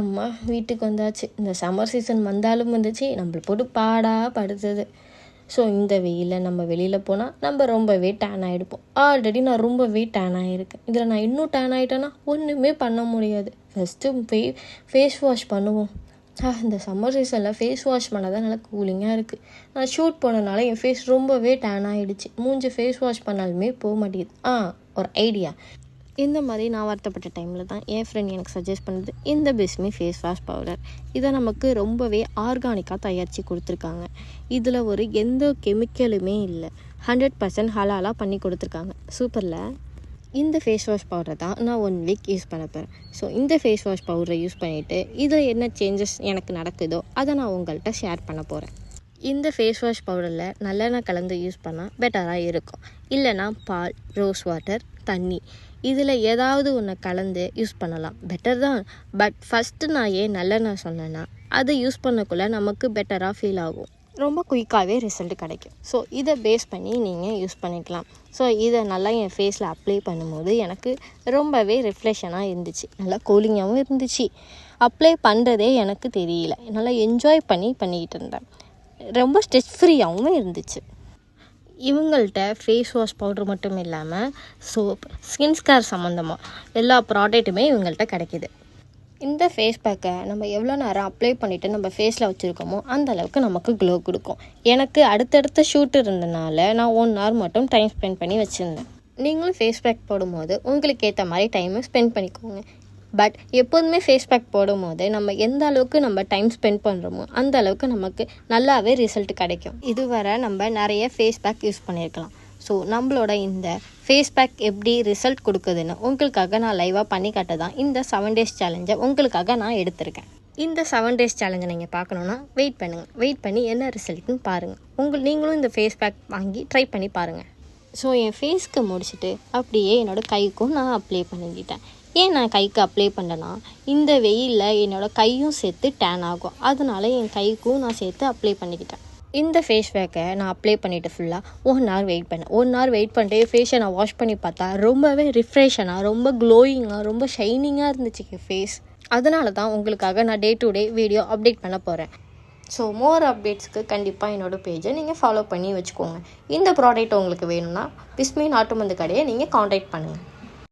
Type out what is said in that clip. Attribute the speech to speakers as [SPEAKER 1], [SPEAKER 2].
[SPEAKER 1] அம்மா வீட்டுக்கு வந்தாச்சு. இந்த சம்மர் சீசன் வந்தாலும் வந்துச்சு. நம்மளை போட்டு பாடாக படுத்துது. ஸோ இந்த வெயிலில் நம்ம வெளியில் போனால் நம்ம ரொம்பவே டேன் ஆகிடுப்போம் ஆல்ரெடி நான் ரொம்பவே டேன் ஆகிருக்கேன் இதில் நான் இன்னும் டேன் ஆகிட்டேன்னா ஒன்றுமே பண்ண முடியாது. ஃபஸ்ட்டு ஃபே ஃபேஸ் வாஷ் பண்ணுவோம். ஆ இந்த சம்மர் சீசனில் ஃபேஸ் வாஷ் பண்ணால் தான் நல்லா கூலிங்காக இருக்குது நான் ஷூட் போனதுனால என் ஃபேஸ் ரொம்பவே டேன் ஆகிடுச்சு மூஞ்சி ஃபேஸ் வாஷ் பண்ணாலுமே போக மாட்டேங்குது. ஆ ஒரு ஐடியா இந்த மாதிரி நான் வருத்தப்பட்ட டைமில் தான் என் ஃப்ரெண்ட் எனக்கு சஜஸ்ட் பண்ணது. இந்த பெஸ்மி ஃபேஸ் வாஷ் பவுடர் இதை நமக்கு ரொம்பவே ஆர்கானிக்காக தயாரித்து கொடுத்துருக்காங்க. இதில் ஒரு எந்த கெமிக்கலுமே இல்லை. ஹண்ட்ரட் பர்சன்ட் ஹலாலாக பண்ணி கொடுத்துருக்காங்க. சூப்பரில் இந்த ஃபேஸ் வாஷ் பவுடரை தான் நான் ஒன் வீக் யூஸ் பண்ண போகிறேன் ஸோ இந்த ஃபேஸ் வாஷ் பவுடரை யூஸ் பண்ணிவிட்டு இதில் என்ன சேஞ்சஸ் எனக்கு நடக்குதோ அதை நான் உங்கள்கிட்ட ஷேர் பண்ண போகிறேன் இந்த ஃபேஸ் வாஷ் பவுடரில் நல்லெண்ணெய் கலந்து யூஸ் பண்ணால் பெட்டராக இருக்கும். இல்லைனா பால் ரோஸ் வாட்டர் தண்ணி. இதில் ஏதாவது ஒன்று கலந்து யூஸ் பண்ணலாம். பெட்டர் தான். பட் ஃபஸ்ட்டு நான் ஏன் நல்லெண்ணெய் சொன்னேன்னா அதை யூஸ் பண்ணக்குள்ளே நமக்கு பெட்டராக ஃபீல் ஆகும். ரொம்ப குயிக்காகவே ரிசல்ட் கிடைக்கும். ஸோ இதை பேஸ் பண்ணி நீங்கள் யூஸ் பண்ணிக்கலாம். ஸோ இதை நல்லா என் ஃபேஸில் அப்ளை பண்ணும்போது எனக்கு ரொம்பவே ரிஃப்ரெஷனாக இருந்துச்சு. நல்லா கூலிங்காகவும் இருந்துச்சு. அப்ளை பண்ணுறதே எனக்கு தெரியல. நல்லா என்ஜாய் பண்ணி பண்ணிக்கிட்டு இருந்தேன். ரொம்ப ஸ்ட்ரெஸ் ஃப்ரீயாகவும் இருந்துச்சு. இவங்கள்ட்ட ஃபேஸ் வாஷ் பவுடர் மட்டும் இல்லாமல் சோப் ஸ்கின் ஸ்கேர் சம்மந்தமாக எல்லா ப்ராடக்ட்டுமே இவங்கள்ட்ட கிடைக்கிது. இந்த ஃபேஸ் பேக்கை நம்ம எவ்வளோ நேரம் அப்ளை பண்ணிவிட்டு நம்ம ஃபேஸில் வச்சுருக்கோமோ அந்த அளவுக்கு நமக்கு க்ளோ கொடுக்கும். எனக்கு அடுத்தடுத்த ஷூட் இருந்தனால நான் ஒன் ஹவர் மட்டும் டைம் ஸ்பெண்ட் பண்ணி வச்சுருந்தேன். நீங்களும் ஃபேஸ் பேக் போடும்போது உங்களுக்கு ஏற்ற மாதிரி டைமை ஸ்பெண்ட் பண்ணிக்கோங்க. பட் எப்போதுமே ஃபேஸ் பேக் போடும்போது நம்ம எந்த அளவுக்கு நம்ம டைம் ஸ்பெண்ட் பண்ணுறோமோ அந்த அளவுக்கு நமக்கு நல்லாவே ரிசல்ட் கிடைக்கும். இதுவரை நம்ம நிறைய ஃபேஸ் பேக் யூஸ் பண்ணியிருக்கலாம். ஸோ நம்மளோட இந்த ஃபேஸ் பேக் எப்படி ரிசல்ட் கொடுக்குதுன்னு உங்களுக்காக நான் லைவாக பண்ணி காட்ட தான் இந்த செவன் டேஸ் சேலஞ்சை உங்களுக்காக நான் எடுத்திருக்கேன். இந்த செவன் டேஸ் சேலஞ்சை நீங்கள் பார்க்கணுன்னா வெயிட் பண்ணுங்கள் வெயிட் பண்ணி என்ன ரிசல்ட்னு பாருங்கள் உங்கள் நீங்களும் இந்த ஃபேஸ் பேக் வாங்கி ட்ரை பண்ணி பாருங்கள் ஸோ என் ஃபேஸ்க்கு முடிச்சுட்டு அப்படியே என்னோடய கைக்கும் நான் அப்ளை பண்ணிக்கிட்டேன். ஏன் நான் கைக்கு அப்ளை பண்ணேன்னா இந்த வெயிலில் என்னோடய கையும் சேர்த்து டேன் ஆகும். அதனால என் கைக்கும் நான் சேர்த்து அப்ளை பண்ணிக்கிட்டேன். இந்த ஃபேஸ் பேக்கை நான் அப்ளை பண்ணிவிட்டு ஃபுல்லாக ஒன் ஹவர் வெயிட் பண்ணேன். ஒன் ஹவர் வெயிட் பண்ணிட்டு ஃபேஸை நான் வாஷ் பண்ணி பார்த்தா ரொம்பவே ரிஃப்ரெஷனாக ரொம்ப க்ளோயிங்காக ரொம்ப ஷைனிங்காக இருந்துச்சு ஃபேஸ் அதனால தான் உங்களுக்காக நான் day to day video update பண்ண போகிறேன் ஸோ மோர் அப்டேட்ஸ்க்கு கண்டிப்பாக என்னோடய பேஜை நீங்கள் ஃபாலோ பண்ணி வச்சுக்கோங்க. இந்த ப்ராடக்ட் உங்களுக்கு வேணும்னா பிஸ்மி நாட்டு கடையை நீங்கள் காண்டாக்ட் பண்ணுங்கள்